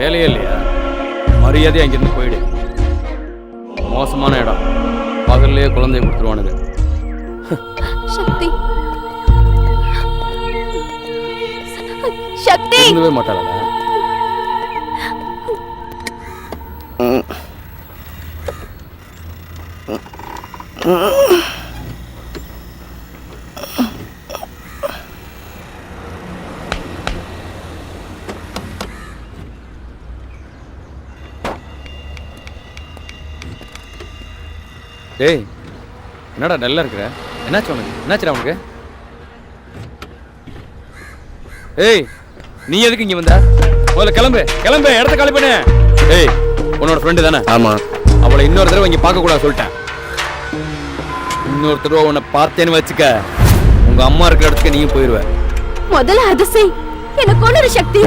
வேலையே இல்லையா? மரியாதையாக அங்கேருந்து போயிடு. மோசமான இடம். பகல்லையே குழந்தைய கொடுத்துருவானுங்க. சக்தி. சக்தி மாட்டாளா? டேய் என்னடா டல்லா இருக்கிற? என்னாச்சு உனக்கு? என்னாச்சுடா உனக்கு? ஏய் நீ எதுக்கு இங்க வந்த? முதல்ல கிளம்பு கிளம்பு இடத்த காலி பண்ணு. ஏய் உன்னோட ஃப்ரெண்டு தானே? ஆமா. அவளை இன்னொரு தடவை இங்க பார்க்க கூடாது சொல்லிட்டேன். இன்னொரு தடவை உன்னை பார்த்தேன்னு வச்சுக்க உங்க அம்மா இருக்கிற இடத்துக்கு நீயும் போயிருவ. முதல்ல அதை செய். எனக்கு ஒண்ணு சக்தி.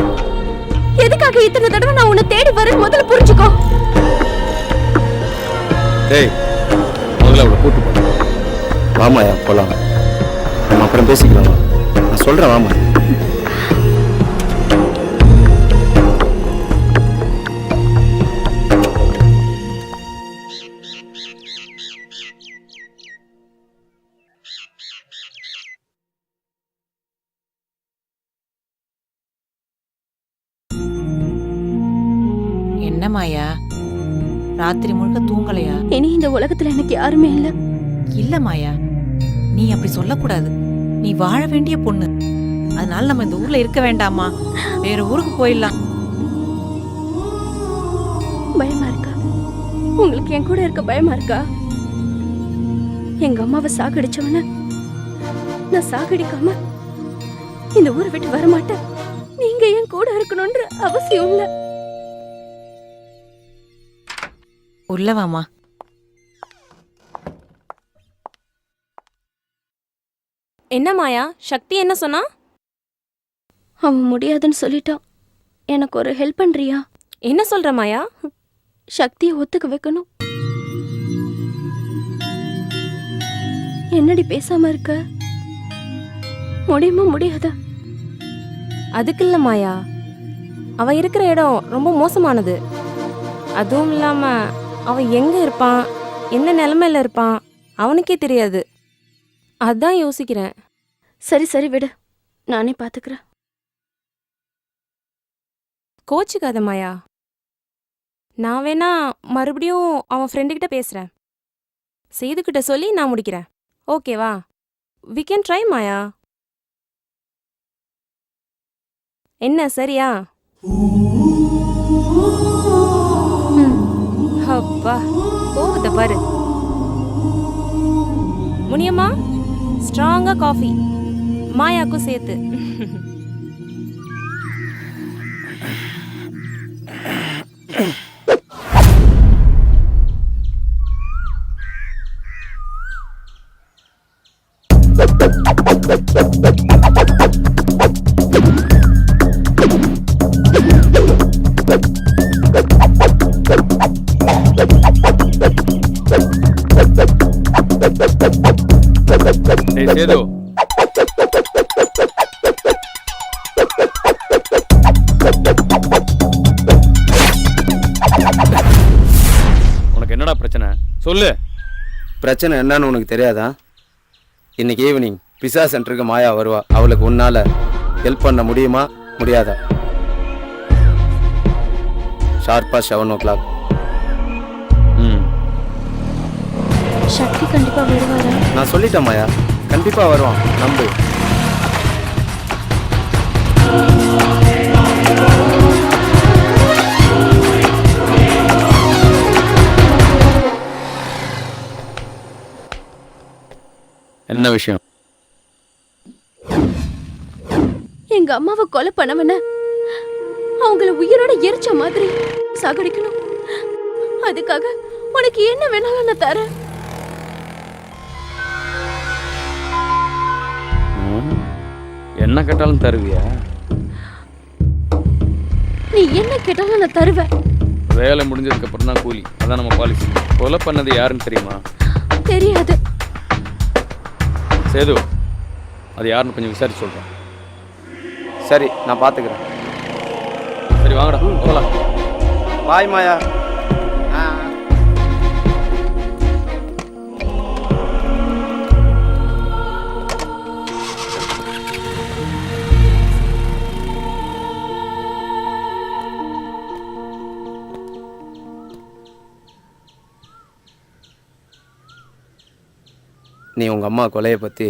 எதுக்காக இத்தனை தடவை நான் உன்னை தேடி வரேன் முதல்ல புரிஞ்சுக்கோ. முதல்ல அவளை கூட்டு போ. வாமாயா போலாம். நம்ம அப்புறம் பேசிக்கலாம் நான் சொல்கிறேன் வாமா. என்ன மாயா? ராத்திரி முழுக்க தூங்கலையா? இனி இந்த உலகத்துல எனக்கு யாருமே இல்ல. இல்ல மாயா. நீ அப்படி சொல்லக்கூடாது. நீ வாழ வேண்டிய பொண்ணு. அதனால நம்ம இந்த ஊர்ல இருக்க வேண்டாமா? வேற ஊருக்கு போயிடலாம். பயமா இருக்கா? உங்களுக்கு என் கூட இருக்க பயமா இருக்கா? எங்க அம்மாவை சாகடிச்சவன நான் சாகடிக்காம இந்த ஊரை விட்டு வர மாட்டேன் நீங்க என் கூட இருக்கணும்ன்ற அவசியம் இல்ல. உள்ளவாமா என்ன மாயா? சக்தி என்ன சொன்னா? அவன் முடியாதுன்னு சொல்லிட்டான். எனக்கு ஒரு ஹெல்ப் பண்றியா? என்ன சொல்ற மாயா? சக்தியை ஒத்துக்க வைக்கணும். என்னடி பேசாம இருக்க? முடியுமா முடியாதா? அதுக்கு இல்ல மாயா. அவ இருக்கிற இடம் ரொம்ப மோசமானது. அதுவும் இல்லாம அவன் எங்க இருப்பான்? என்ன நிலைமையில இருப்பான்? அவனுக்கே தெரியாது. அதான் யோசிக்கிறேன். சரி சரி விடு. நானே பாத்துக்கிறேன். கோச்சிக்காத மாயா. நான் வேணா மறுபடியும் அவன் ஃப்ரெண்டுகிட்ட பேசுறேன். சேதுக்கிட்ட சொல்லி நான் முடிக்கிறேன். ஓகேவா வி? கேன் ட்ரை மாயா. என்ன சரியா? அப்பா போகுத பாரு. முனியம்மா ஸ்ட்ராங்கா காஃபி மாயாக்கும் சேர்த்து. டேய் சேது உனக்கு என்னடா பிரச்சனை? சொல்லு. பிரச்சனை என்னன்னு உனக்கு தெரியாதா? இன்னைக்கு ஈவினிங் பிசா சென்டருக்கு மாயா வருவா. அவளுக்கு உன்னால ஹெல்ப் பண்ண முடியுமா? முடியாதா? ஷார்ப்பா செவன் ஓ கிளாக் ம். சக்தி கண்டிப்பா வருவாரா? நான் சொல்லிட்டேன் மாயா. கண்டிப்பா வருவான் நம்பு. என்ன விஷயம்? எங்க அம்மாவை கொலை பண்ணவன? அவங்கள உயிரோட எரிச்ச மாதிரி சாகடிக்கணும். அதுக்காக உனக்கு என்ன வேணாலும் நான் தரேன். என்ன கேட்டாலும் தருவியா? நீ என்ன கேட்டாலும் நான் தருவேன். வேலை முடிஞ்சதுக்கு அப்புறம் தான் கூலி. அதான் நம்ம பாலிசி கொலை பண்ணது யாருன்னு தெரியுமா? தெரியாது. சேது அது யாருன்னு கொஞ்சம் விசாரிச்சு சொல்றேன். சரி நான் பார்த்துக்கிறேன் சரி வாங்கடா போகலாம் பாய் மாயா. நீ உங்கள் அம்மா கொலையை பற்றி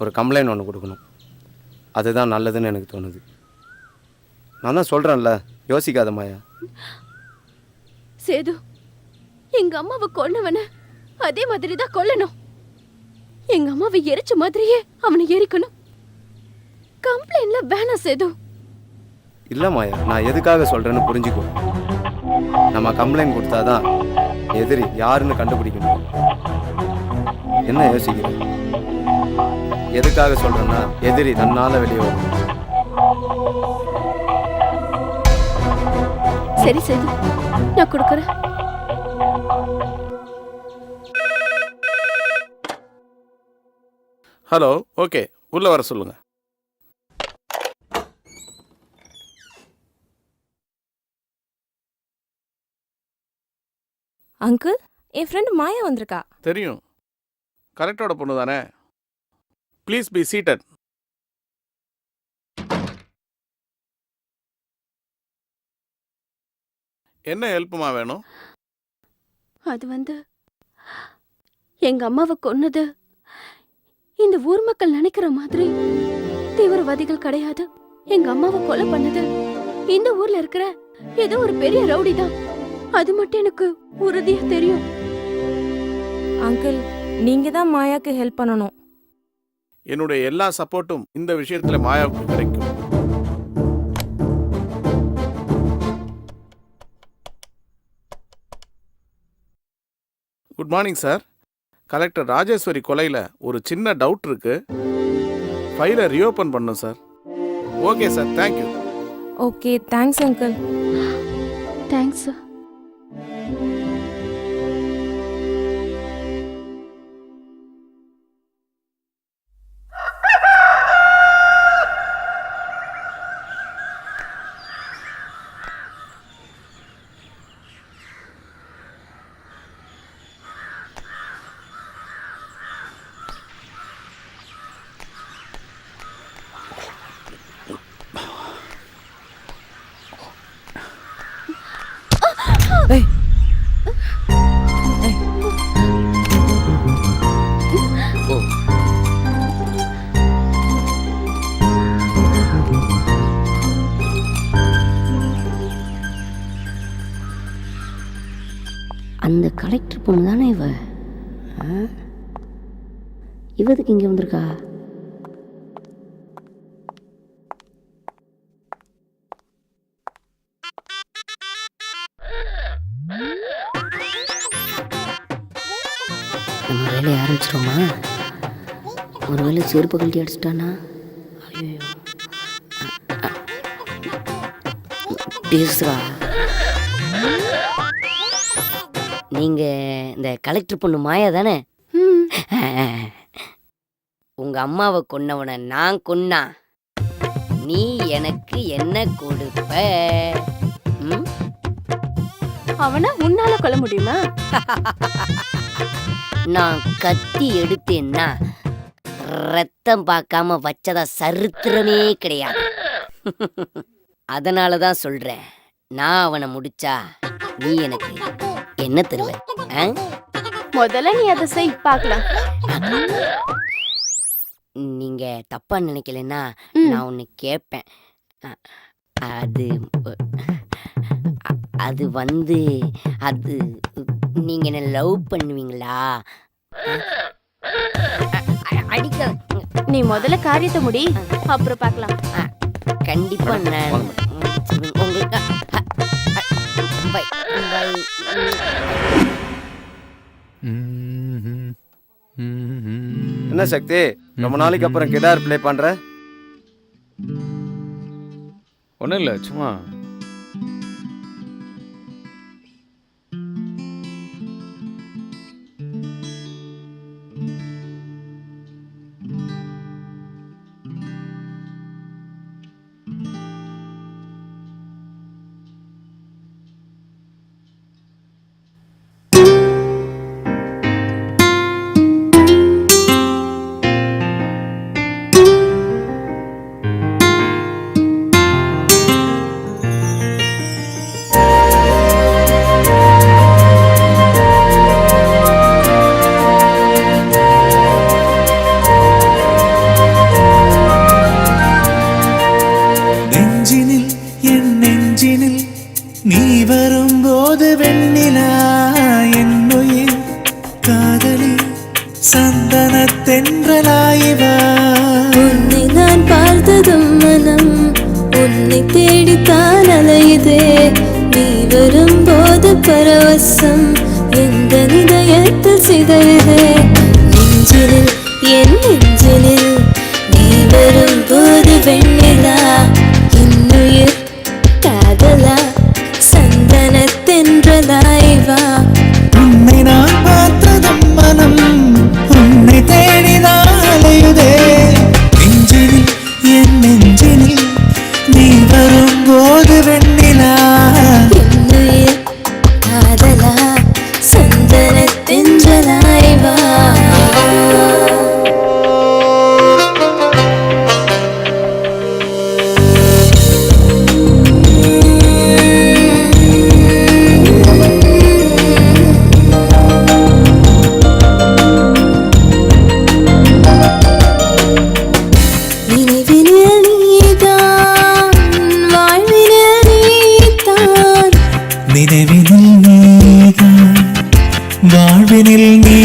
ஒரு கம்ப்ளைண்ட் ஒன்று கொடுக்கணும். அதுதான் நல்லதுன்னு எனக்கு தோணுது. நான் தான் சொல்கிறேன்ல யோசிக்காத மாயா. சேது எங்க அம்மாவை கொன்னவன அதே மாதிரி தான் கொல்லணும். எங்க அம்மாவை எரிச்ச மாதிரியே அவனை எரிக்கணும். கம்ப்ளைண்ட்ல வேணாம் சேது. இல்லை மாயா நான் எதுக்காக சொல்கிறேன்னு புரிஞ்சுக்கோ. நம்ம கம்ப்ளைண்ட் கொடுத்தாதான் எதிரி யாருன்னு கண்டுபிடிக்க முடியும் என்ன யோசிக்கிற? எதுக்காக சொல்கிறேன்னா எதிரி தன்னால் வெளியே வரும். சரி சேது நான் கொடுக்கறேன். Hello okay. உள்ள வர சொல்லுங்க. அங்கிள் என் ஃப்ரெண்டு மாயா வந்திருக்கா. தெரியும். கரெக்டோட பொண்ணு தானே? ப்ளீஸ் பி சீட்டட் என்ன ஹெல்ப்புமா வேணும்? அது வந்து எங்க அம்மாவை கொன்னது. இந்த ஊர் மக்கள் நினைக்கிற மாதிரி தீவிரவாதிகள் கிடையாது. எங்க அம்மாவை கொலை பண்ணது. இந்த ஊர்ல இருக்கிற ஏதோ ஒரு பெரிய ரவுடி தான் அது மட்டும் எனக்கு உறுதியா தெரியும். அங்கிள் நீங்க தான் மாயாக்கு ஹெல்ப் பண்ணணும். என்னுடைய எல்லா சப்போர்ட்டும் இந்த விஷயத்துல மாயாவுக்கு கிடைக்கும். Good morning sir collector Rajeswari கொலையில் ஒரு சின்ன டவுட் இருக்கு. ஃபைலை ரீஓப்பன் பண்ணும் sir okay sir thank you okay thanks uncle thanks ஓ பொண்ணு தானே இவ இவதுக்கு இங்கே வந்திருக்கா? நம்ம வேலையை ஒரு வேலை செருப்பு கழட்டி அடிச்சிட்டானா? ஐயோ பேசுறா நீங்க இந்த கலெக்டர் பொண்ணு மாயா தானே? உங்க அம்மாவை கொன்னவனை நான் கொன்னா. நீ எனக்கு என்ன கொடுப்ப? அவனை உன்னால கொல்ல முடியுமா? நான் கத்தி எடுத்தேன்னா ரத்தம் பார்க்காம வச்சதா சரித்திரமே கிடையாது. அதனால தான் சொல்றேன். நான் அவனை முடிச்சா நீ எனக்கு என்ன தருவ? ஆ? முதல்ல நீ அதை செய் பார்க்கலாம். நீங்க தப்பா நினைக்கலன்னா. நான் ஒன்று கேட்பேன். அது அது வந்து அது நீங்க என்ன லவ் பண்ணுவீங்களா? அடிக்க நீ முதல்ல காரியத்தை முடி அப்புறம் பார்க்கலாம். கண்டிப்பா நான். உங்களுக்கு பை பை என்ன சக்தி? ரொம்ப நாளைக்கு அப்புறம் கிட்டார் ப்ளே பண்ணுற ஒன்றும் இல்லை சும்மா வெண்ணிலா என்னுயிர் காதலி சந்தன தென்றலாயிவா உன்னை நான் பார்த்ததும் மனம் உன்னை தேடித்தான் அலையுதே. நீ வரும்போது பரவசம் எந்த இதயத்தில் சிதையுதே. நெஞ்சிலில் என் நெஞ்சிலில் நீ வரும்போது வெண்ணி നിലവിനിൽ നീതാ നീ